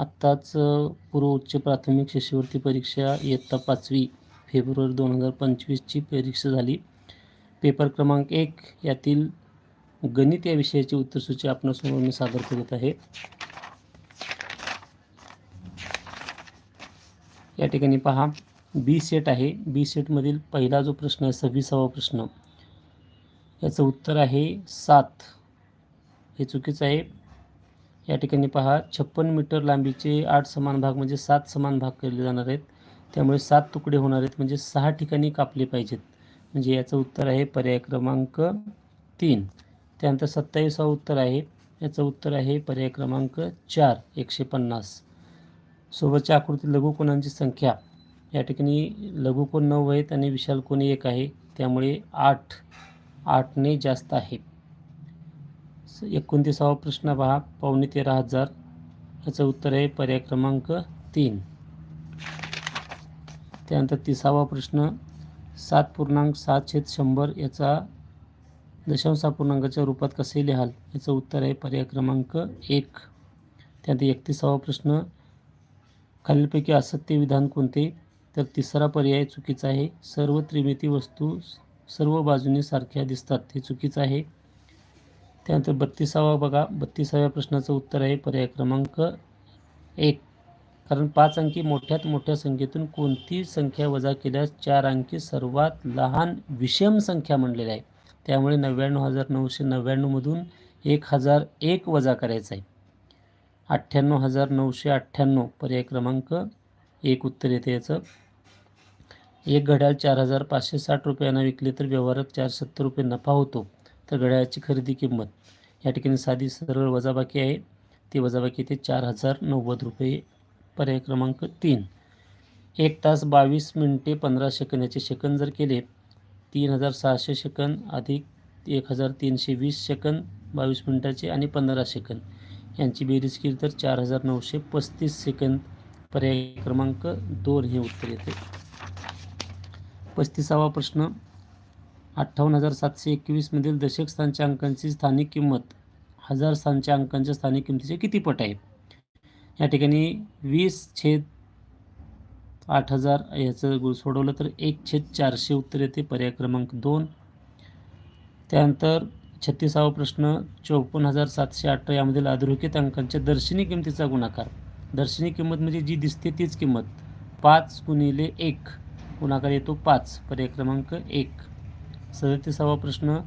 आत्ताच पूर्व उच्च प्राथमिक शिष्यवृत्ती परीक्षा इयत्ता पाचवी फेब्रुवारी दोन हजार पंचवीसची परीक्षा झाली. पेपर क्रमांक एक यातील गणित या विषयाची उत्तरसूची आपणासमोर मी सादर करीत आहे. या ठिकाणी पहा बी सेट आहे. बी सेटमधील पहिला जो प्रश्न आहे सव्वीसावा प्रश्न. याचं उत्तर आहे सात. हे चुकीचं आहे. या ठिकाणी पहा छप्पन मीटर लांबीचे आठ समान भाग म्हणजे सात समान भाग केले जाणार आहेत. त्यामुळे सात तुकडे होणार आहेत म्हणजे सहा ठिकाणी कापले पाहिजेत. म्हणजे याचं उत्तर आहे पर्याय क्रमांक तीन. त्यानंतर सत्तावीसा उत्तर आहे. याचं उत्तर आहे पर्याय क्रमांक चार एकशे पन्नास. सोबतच्या आकृती लघुकोणांची संख्या. या ठिकाणी लघुकोण नऊ आहेत आणि विशालकोण एक आहे. त्यामुळे आठ आठने जास्त आहे. एकोणतीसावा प्रश्न पहा. पावणे तेरा हजार. याचं उत्तर आहे पर्याय क्रमांक तीन. त्यानंतर तिसावा प्रश्न. सात पूर्णांक सात छेद शंभर याचा दशांश पूर्णांकाच्या रूपात कसे लिहाल? याचं उत्तर आहे पर्याय क्रमांक एक. त्यानंतर एकतीसावा प्रश्न. खालीलपैकी असत्य विधान कोणते? तर तिसरा पर्याय चुकीचा आहे. सर्व त्रिमिती वस्तू सर्व बाजूने सारख्या दिसतात. हे चुकीचं आहे. त्यानंतर बत्तीसावा बघा. बत्तीसाव्या प्रश्नाचं उत्तर आहे पर्याय क्रमांक एक. कारण पाच अंकी मोठ्यात मोठ्या संख्येतून कोणती संख्या वजा केल्यास चार अंकी सर्वात लहान विषम संख्या म्हणलेली आहे. त्यामुळे नव्याण्णव हजार नऊशे नव्याण्णवमधून एक हजार एक वजा करायचा आहे. अठ्ठ्याण्णव हजार नऊशे अठ्ठ्याण्णव पर्याय क्रमांक एक उत्तर येते याचं. एक घड्याळ चार हजार पाचशे साठ रुपयांना विकले तर व्यवहारात चार सत्तर रुपये नफा होतो. तर घड्याळाची खरेदी किंमत. या ठिकाणी साधी सरळ वजाबाकी आहे. ती वजाबाकी ते चार हजार नव्वद रुपये पर्याय क्रमांक तीन. एक तास बावीस मिनटे पंधरा सेकंद याचे सेकंद जर केले तीन हजार सहाशे सेकंद अधिक एक हजार तीनशे वीस सेकंद बावीस मिनटाचे आणि पंधरा सेकंद. यांची बेरीज केली तर चार हजार नऊशे पस्तीस सेकंद पर्याय क्रमांक दोन हे उत्तर येते. पस्तीसावा प्रश्न अठ्ठावन्न हजार सातशे एकवीसमधील दशक स्थानच्या अंकांची स्थानिक किंमत हजार स्थानच्या अंकांच्या स्थानिक किमतीचे किती पट आहे? या ठिकाणी वीस छेद आठ हजार याचं गु- सोडवलं तर एक छेद चारशे उत्तर येते. पर्याय क्रमांक दोन. त्यानंतर छत्तीसावा प्रश्न चौपन्न हजार सातशे अठरा यामधील अधोरेखित अंकांच्या दर्शनी किमतीचा गुणाकार. दर्शनी किंमत म्हणजे जी दिसते तीच किंमत. पाच गुणिले एक. गुणाकार येतो पाच. पर्याय क्रमांक एक. सदतीसावा प्रश्न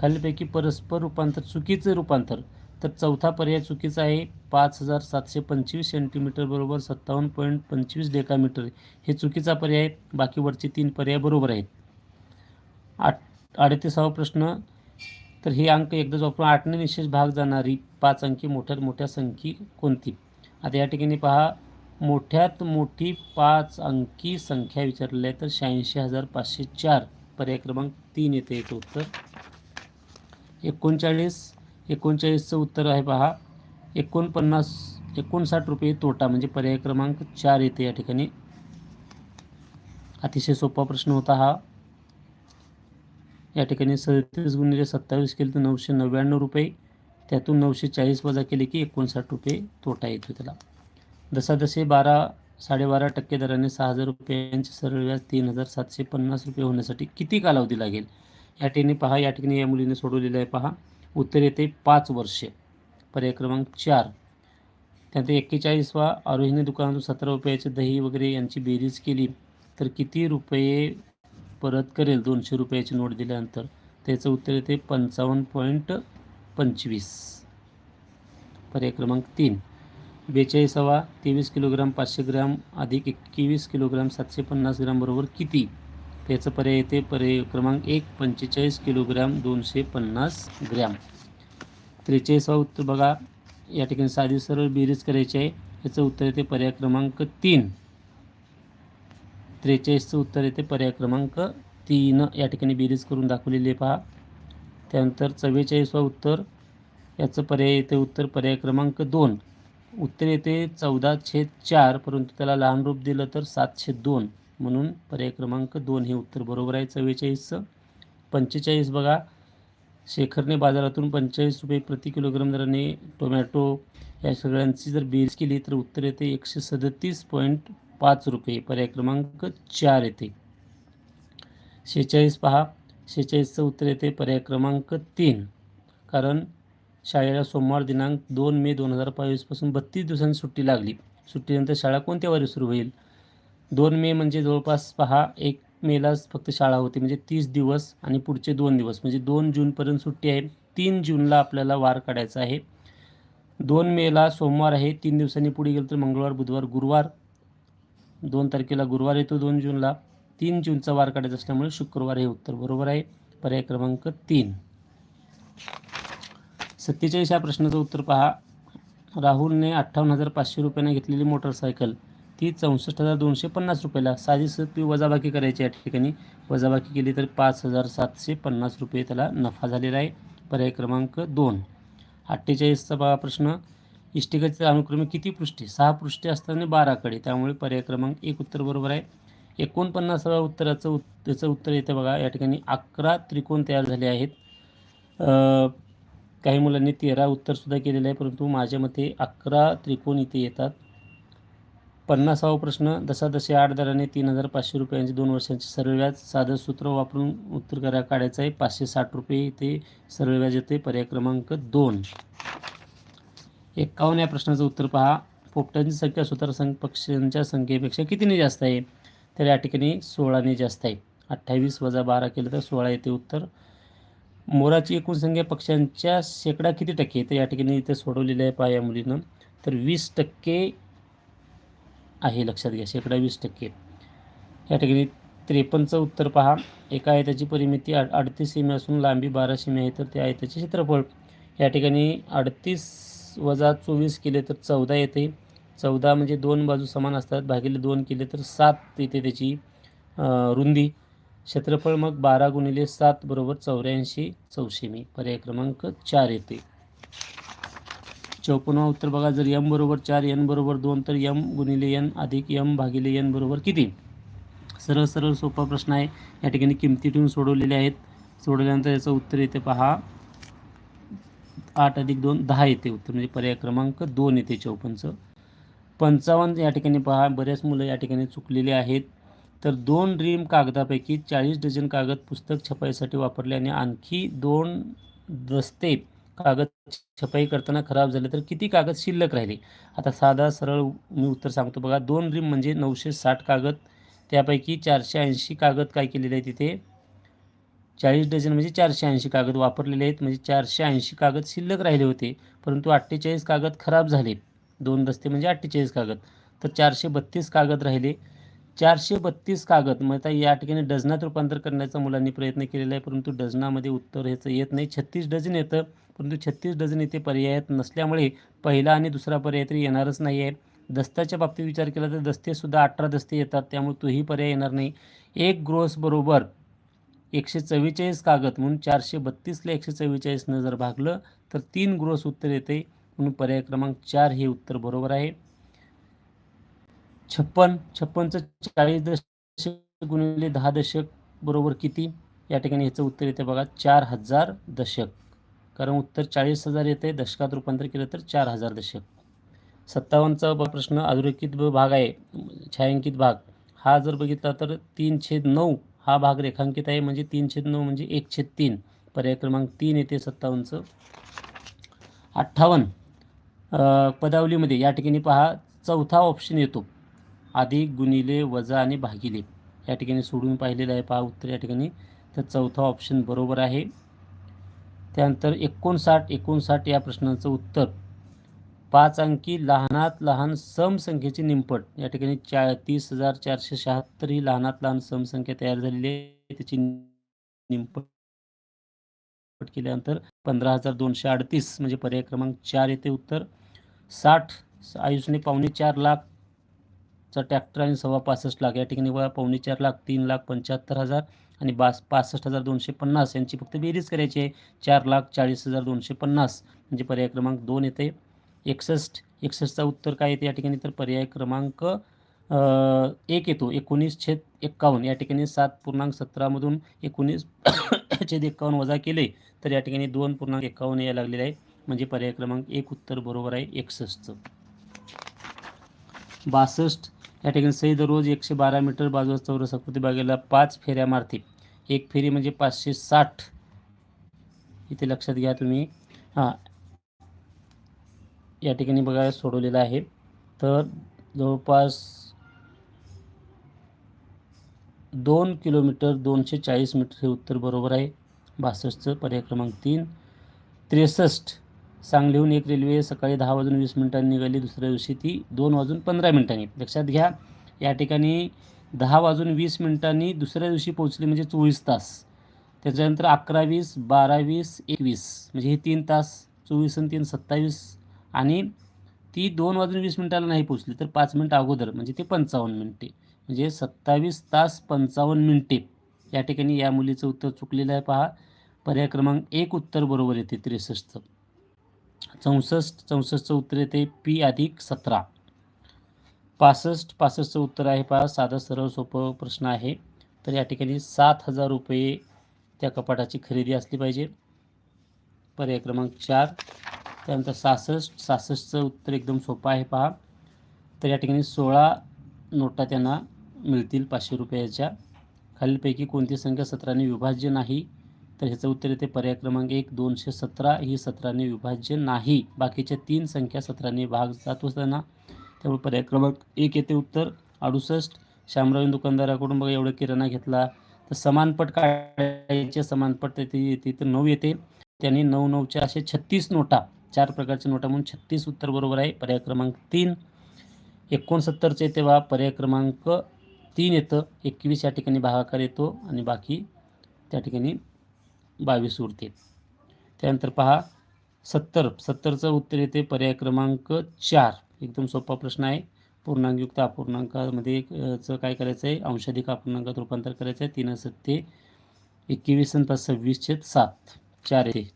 खालीलपैकी परस्पर रूपांतर चुकीचे रूपांतर. तर चौथा पर्याय चुकीचा आहे. पाच हजार सातशे पंचवीस सेंटीमीटर बरोबर सत्तावन्न पॉईंट पंचवीस डेकामीटर हे चुकीचा पर्याय बाकीवरचे बाकी वरचे तीन पर्याय बरोबर आहेत. आठ अडतीसावा प्रश्न तर हे अंक एकदाच वापरून आठने निशेष भाग जाणारी पाच अंकी मोठ्यात मोठ्या संख्या कोणती? आता या ठिकाणी पहा. मोठ्यात मोठी पाच अंकी संख्या विचारलेली आहे तर शहाऐंशी हजार पाचशे चार. पर्याय क्रमांक तीन येते याचं उत्तर. एकोणचाळीस एकोणचाळीसचं उत्तर आहे पहा. एकोणपन्नास एकोणसाठ रुपये तोटा म्हणजे पर्याय क्रमांक चार येते या ठिकाणी. अतिशय सोपा प्रश्न होता हा. या ठिकाणी सदतीस गुणिले सत्तावीस केले तर नऊशे नव्याण्णव रुपये. त्यातून नऊशे चाळीस वजा केले की एकोणसाठ रुपये तोटा येतो त्याला. जसाजसे बारा साडेबारा टक्के दराने सहा हजार रुपयांचे सरळ व्याज तीन हजार सातशे पन्नास रुपये होण्यासाठी किती कालावधी लागेल? या ठिकाणी पहा या ठिकाणी या मुलीने सोडवलेलं आहे पहा. उत्तर येते पाच वर्षे. पर्याय क्रमांक चार. त्यानंतर एक्केचाळीसवा आरोहिणी दुकानातून सतरा रुपयाचे दही वगैरे यांची बेरीज केली. तर किती रुपये परत करेल? दोनशे रुपयाची नोट दिल्यानंतर. त्याचं उत्तर येते पंचावन्न पॉईंट पंचवीस. पर्याय क्रमांक तीन. बेचाळीसावा तेवीस किलोग्राम पाचशे ग्राम अधिक एकवीस किलोग्राम सातशे पन्नास ग्राम बरोबर किती? त्याचं पर्याय येते. पर्याय क्रमांक एक पंचेचाळीस किलोग्राम दोनशे पन्नास ग्रॅम. त्रेचाळीसावा उत्तर बघा. या ठिकाणी साधी सरळ बेरीज करायची आहे. याचं उत्तर येते पर्याय क्रमांक तीन. त्रेचाळीसचं उत्तर येते पर्याय क्रमांक तीन. या ठिकाणी बेरीज करून दाखवलेली पहा. त्यानंतर चव्वेचाळीसवा उत्तर. याचं पर्याय येते उत्तर पर्याय क्रमांक दोन. उत्तर येते चौदा छेद चार परंतु त्याला लहान रूप दिलं तर सातशे दोन. म्हणून पर्याय क्रमांक दोन हे उत्तर बरोबर आहे. चव्वेचाळीसचं पंचेचाळीस बघा. शेखरने बाजारातून पंचेचाळीस रुपये प्रति किलोग्राम दराने टोमॅटो या सगळ्यांची जर बेरीज केली तर उत्तर येते एकशे सदतीस पॉईंट पाच रुपये. पर्याय क्रमांक चार येते. शेहेचाळीस पहा. शेहेचाळीसचं उत्तर येते पर्याय क्रमांक तीन. कारण शाळेला सोमवार दिनांक दोन मे दोन हजार बावीसपासून बत्तीस दिवसांची सुट्टी लागली. सुट्टीनंतर शाळा कोणत्या वारी सुरू होईल? दोन मे म्हणजे जवळपास पहा एक मेलाच फक्त शाळा होती म्हणजे तीस दिवस आणि पुढचे दोन दिवस. म्हणजे दोन जूनपर्यंत सुट्टी आहे. तीन जूनला आपल्याला वार काढायचा आहे. दोन मेला सोमवार आहे. तीन दिवसांनी पुढे गेलं तर मंगळवार बुधवार गुरुवार. दोन तारखेला गुरुवार येतो दोन जूनला. तीन जूनचा वार काढायचा असल्यामुळे शुक्रवार हे उत्तर बरोबर आहे. पर्याय क्रमांक तीन. सत्तेचाळीस या प्रश्नाचं उत्तर पहा. राहुलने अठ्ठावन्न हजार पाचशे रुपयाने घेतलेली मोटरसायकल. ती चौसष्ट हजार दोनशे पन्नास रुपयाला साधी ती वजाबाकी करायची या ठिकाणी. वजाबाकी केली तर पाच हजार सातशे पन्नास रुपये त्याला नफा झालेला आहे. पर्याय क्रमांक दोन. अठ्ठेचाळीसचा बघा प्रश्न. इष्टिकाचे अनुक्रमे किती पृष्ठे? सहा पृष्ठे असताना बाराकडे. त्यामुळे पर्याय क्रमांक एक उत्तर बरोबर आहे. एकोणपन्नासाव्या उत्तराचं उत् त्याचं उत्तर येतं बघा. या ठिकाणी अकरा त्रिकोण तयार झाले आहेत. काही मुलांनी तेरा उत्तरसुद्धा केलेलं आहे परंतु माझ्या मते अकरा त्रिकोण इथे येतात. पन्नासावा प्रश्न दसादशे आठ दराने तीन हजार पाचशे रुपयांचे दोन वर्षांचे सरळ व्याज साधं सूत्र वापरून उत्तर करा काढायचं आहे पाचशे साठ रुपये इथे सरळ व्याज येते पर्याय क्रमांक दोन. एक्कावन्न या प्रश्नाचं उत्तर पहा. पोपटांची संख्या सुतार संख पक्ष्यांच्या संख्येपेक्षा कितीने जास्त आहे? तर या ठिकाणी सोळाने जास्त आहे. अठ्ठावीस वजा बारा केलं तर सोळा येते उत्तर. मोराची एकूण संख्या पक्ष्यांच्या शेकडा किती टक्के तर या ठिकाणी इथे सोडवलेलं आहे पाया मुलीनं. तर वीस टक्के आहे लक्षात घ्या शेकडा वीस टक्के. या ठिकाणी त्रेपन्नचं उत्तर पहा. एका आयताची परिमिती अड अडतीस सीमे असून लांबी बारा सीमे आहे तर त्या आयताचे क्षेत्रफळ. या ठिकाणी अडतीस वजा चोवीस केले तर चौदा येते. चौदा म्हणजे दोन बाजू समान असतात. भागिले दोन केले तर सात येते त्याची रुंदी. क्षेत्रफळ मग बारा गुणिले सात बरोबर चौऱ्याऐंशी चौशेमी. पर्याय क्रमांक चार येते. चौपन्नवा उत्तर बघा. जर यम बरोबर चार एन बरोबर दोन तर यम गुणिले एन अधिक यम भागिले एन बरोबर किती? सरळ सरळ सोपा प्रश्न आहे. या ठिकाणी किमती ठेवून सोडवलेले आहेत. सोडवल्यानंतर याचं उत्तर येते पहा. आठ अधिक दोन दहा येते उत्तर. म्हणजे पर्याय क्रमांक दोन येते चौपन्नचं. पंचावन्न या ठिकाणी पहा. बऱ्याच मुलं या ठिकाणी चुकलेली आहेत. तर दोन ड्रीम कागदापैकी चाळीस डझन कागद पुस्तक छपाईसाठी वापरले आणि आणखी दोन दस्ते कागद छपाई करताना खराब झाले तर किती कागद शिल्लक राहिले? आता साधा सरळ मी उत्तर सांगतो बघा. दोन ड्रीम म्हणजे नऊशे साठ कागद. त्यापैकी चारशे ऐंशी कागद काय केलेले आहे तिथे? चाळीस डझन म्हणजे चारशे ऐंशी कागद वापरलेले आहेत. म्हणजे चारशे ऐंशी कागद शिल्लक राहिले होते. परंतु अठ्ठेचाळीस कागद खराब झाले. दोन दस्ते म्हणजे अठ्ठेचाळीस कागद. तर चारशे बत्तीस कागद राहिले. चारशे बत्तीस कागद. मग आता या ठिकाणी डझनात रूपांतर करण्याचा मुलांनी प्रयत्न केलेला आहे परंतु डझनामध्ये उत्तर ह्याचं येत नाही. छत्तीस डझन येतं परंतु छत्तीस डझन इथे पर्यायात नसल्यामुळे पहिला आणि दुसरा पर्याय तरी येणारच नाही आहे दस्त्याच्या बाबतीत विचार केला तर दस्तेसुद्धा अठरा दस्ते येतात त्यामुळे तोही पर्याय येणार नाही. एक ग्रोस बरोबर एकशे चव्वेचाळीस कागद म्हणून चारशे बत्तीसला एकशे चव्वेचाळीसनं जर भागलं तर तीन ग्रोस उत्तर येते. म्हणून पर्याय क्रमांक चार हे उत्तर बरोबर आहे. छप्पन छप्पनचं चाळीस दशक गुणिले दहा दशक बरोबर किती? या ठिकाणी ह्याचं उत्तर येते बघा चार हजार दशक. कारण उत्तर चाळीस हजार येते दशकात रूपांतर केलं तर चार हजार दशक. सत्तावन्नचा प्रश्न अधोरेखित भाग आहे छायांकित भाग. हा जर बघितला तर तीन छेद नऊ हा भाग रेखांकित आहे म्हणजे तीन छेद नऊ म्हणजे एक छेद तीन. पर्याय क्रमांक तीन येते सत्तावन्नचं. अठ्ठावन्न पदावलीमध्ये या ठिकाणी पहा चौथा ऑप्शन येतो. अधिक गुणिले वजा आणि भागिले. या ठिकाणी सोडून पाहिलेलं आहे. पहा उत्तर या ठिकाणी. तर चौथा ऑप्शन बरोबर आहे. त्यानंतर एकोणसाठ एकोणसाठ या प्रश्नाचं उत्तर. पाच अंकी लहानात लहान समसंख्येची निंपट या ठिकाणी चा तीस हजार चारशे शहात्तर ही लहानात लहान समसंख्या तयार झालेली आहे. त्याची निंपट केल्यानंतर पंधरा हजार दोनशे अडतीस म्हणजे पर्याय क्रमांक चार येते उत्तर. साठ आयुषने पावणे चार लाख चा ट्रॅक्टर आणि सव्वा पासष्ट लाख. या ठिकाणी बघा पावणे चार लाख तीन लाख पंच्याहत्तर हजार आणि बास पासष्ट हजार दोनशे पन्नास यांची फक्त बेरीज करायची आहे. चार लाख चाळीस हजार दोनशे पन्नास म्हणजे पर्याय क्रमांक दोन येते. एकसष्ट एकसष्टचा उत्तर काय येते? या ठिकाणी तर पर्याय क्रमांक एक येतो. एकोणीस छेद एक्कावन्न. या ठिकाणी सात पूर्णांक सतरामधून एकोणीस छेद एक्कावन्न वजा केले तर या ठिकाणी दोन पूर्णांक एकावन्न यायला लागलेलं आहे. म्हणजे पर्याय क्रमांक एक उत्तर बरोबर आहे एकसष्टचं. बासष्ट या ठिकाणी सई दररोज एकशे बारा मीटर बाजूला चौरस आकृती बागेला पाच फेऱ्या मारते एक फेरी म्हणजे पाचशे साठ. इथे लक्षात घ्या तुम्ही. हां. या ठिकाणी बघा सोडवलेलं आहे. तर जवळपास दोन किलोमीटर दोनशे चाळीस मीटर हे उत्तर बरोबर आहे. बासष्टचं पर्याय क्रमांक तीन. त्रेसष्ट. सांगलीहून एक रेल्वे सकाळी दहा वाजून वीस मिनिटांनी निघाली दुसऱ्या दिवशी ती दोन वाजून पंधरा मिनिटांनी. लक्षात घ्या या ठिकाणी दहा वाजून वीस मिनिटांनी दुसऱ्या दिवशी पोहोचली म्हणजे चोवीस तास. त्याच्यानंतर अकरा वीस बारा वीस एकवीस म्हणजे हे तीन तास चोवीस आणि तीन सत्तावीस. आणि ती दोन वाजून वीस मिनिटाला नाही पोचली तर पाच मिनिट अगोदर म्हणजे ते पंचावन्न मिनिटे. म्हणजे सत्तावीस तास पंचावन्न मिनिटे. या ठिकाणी या मुलीचं उत्तर चुकलेलं आहे पहा. पर्याय क्रमांक एक उत्तर बरोबर येते त्रेसष्टचं. चौसष्ट चौसष्टचं उत्तर येते पी अधिक सतरा. पासष्ट पासष्टचं उत्तर आहे पहा साधं सरळ सोपं प्रश्न आहे. तर या ठिकाणी सात हजार रुपये त्या कपाटाची खरेदी असली पाहिजे. पर्याय क्रमांक चार. त्यानंतर सहासष्ट सहासष्टचं उत्तर एकदम सोपं आहे पहा. तर या ठिकाणी सोळा नोटा त्यांना मिळतील पाचशे रुपयाच्या. खालीलपैकी कोणती संख्या सतराने विभाज्य नाही? तर ह्याचं उत्तर येते पर्याय क्रमांक एक दोनशे सतरा. ही सतराने विभाज्य नाही. बाकीच्या तीन संख्या सतराने भाग जात असताना त्यामुळे पर्याय क्रमांक एक येते उत्तर. अडुसष्ट. श्यामरावीन दुकानदाराकडून बघा एवढं किराणा घेतला. तर समानपट काढायचे समानपट येते येते तर नऊ येते. त्यांनी नऊ नऊच्या असे छत्तीस नोटा चार प्रकारच्या नोटा म्हणून छत्तीस उत्तर बरोबर आहे. पर्याय क्रमांक तीन. एकोणसत्तरचे येते बा पर्याय क्रमांक तीन येतं. एकवीस या ठिकाणी भागाकार येतो आणि बाकी त्या ठिकाणी बावीस उरते त्यानंतर पहा सत्तर. सत्तरचं उत्तर येते पर्याय क्रमांक चार. एकदम सोपा प्रश्न आहे. पूर्णांकयुक्त अपूर्णांकामध्ये चं काय करायचं आहे? अंशाधिक अपूर्णांकात रूपांतर करायचं आहे. तीन सत्ते एकवीस आणि पाच सव्वीसशे सात. चार येते.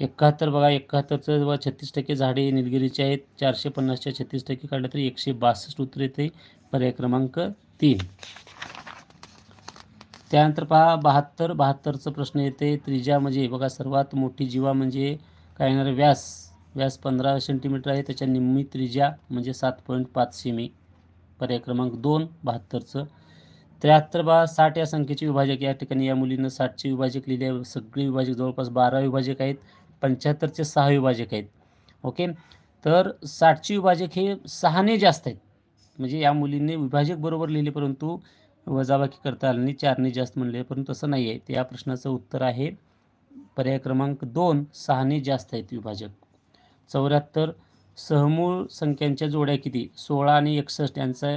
एकाहत्तर बघा एकाहत्तरचं जेव्हा छत्तीस टक्के झाडे निलगिरीचे आहेत. चारशे पन्नासच्या छत्तीस टक्के काढलं तरी एकशे बासष्ट उत्तर येते. पर्याय क्रमांक तीन. त्यानंतर पहा बहात्तर बहात्तरचं प्रश्न येते. त्रिज्या म्हणजे बघा सर्वात मोठी जीवा म्हणजे काय येणार व्यास. व्यास पंधरा सेंटीमीटर आहे. त्याच्या निम्मी त्रिज्या म्हणजे सात पॉईंट पाच सेमी पर्याय क्रमांक दोन बहात्तरचं. त्र्याहत्तर बा साठ या संख्येचे विभाजक या ठिकाणी या मुलीनं साठचे विभाजक लिहिले आहे. सगळे विभाजक जवळपास बारा विभाजक आहेत. पंच्याहत्तरचे सहा विभाजक आहेत. ओके? तर साठचे विभाजक हे सहाने जास्त आहेत. म्हणजे या मुलीने विभाजक बरोबर लिहिले परंतु वजाबाकी करता आली नाही चारने जास्त म्हणले परंतु तसं नाही आहे. ते या प्रश्नाचं उत्तर आहे. पर्याय क्रमांक दोन सहाने जास्त आहेत विभाजक. चौऱ्याहत्तर सहमूळ संख्यांच्या जोड्या किती? सोळा आणि एकसष्ट यांचा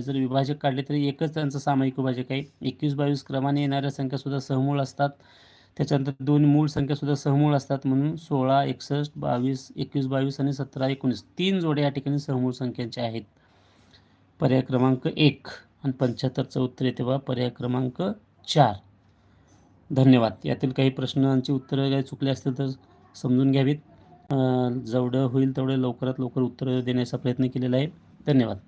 जर विभाजक काढले तरी एकच त्यांचं सामायिक विभाजक आहे. एकवीस बावीस क्रमाने येणाऱ्या संख्यासुद्धा सहमूळ असतात. त्याच्यानंतर दोन मूळ संख्यासुद्धा सहमूळ असतात म्हणून सोळा एकसष्ट बावीस एकवीस बावीस आणि सतरा एकोणीस. तीन जोड्या या ठिकाणी सहमूळ संख्यांच्या आहेत. पर्याय क्रमांक एक. आणि पंच्याहत्तरचं उत्तर येते बा पर्याय क्रमांक चार. धन्यवाद. यातील काही प्रश्नांची उत्तरं काही चुकले असतील तर समजून घ्यावीत. जेवढं होईल तेवढं लवकरात लवकर उत्तरं देण्याचा प्रयत्न केलेला आहे. धन्यवाद.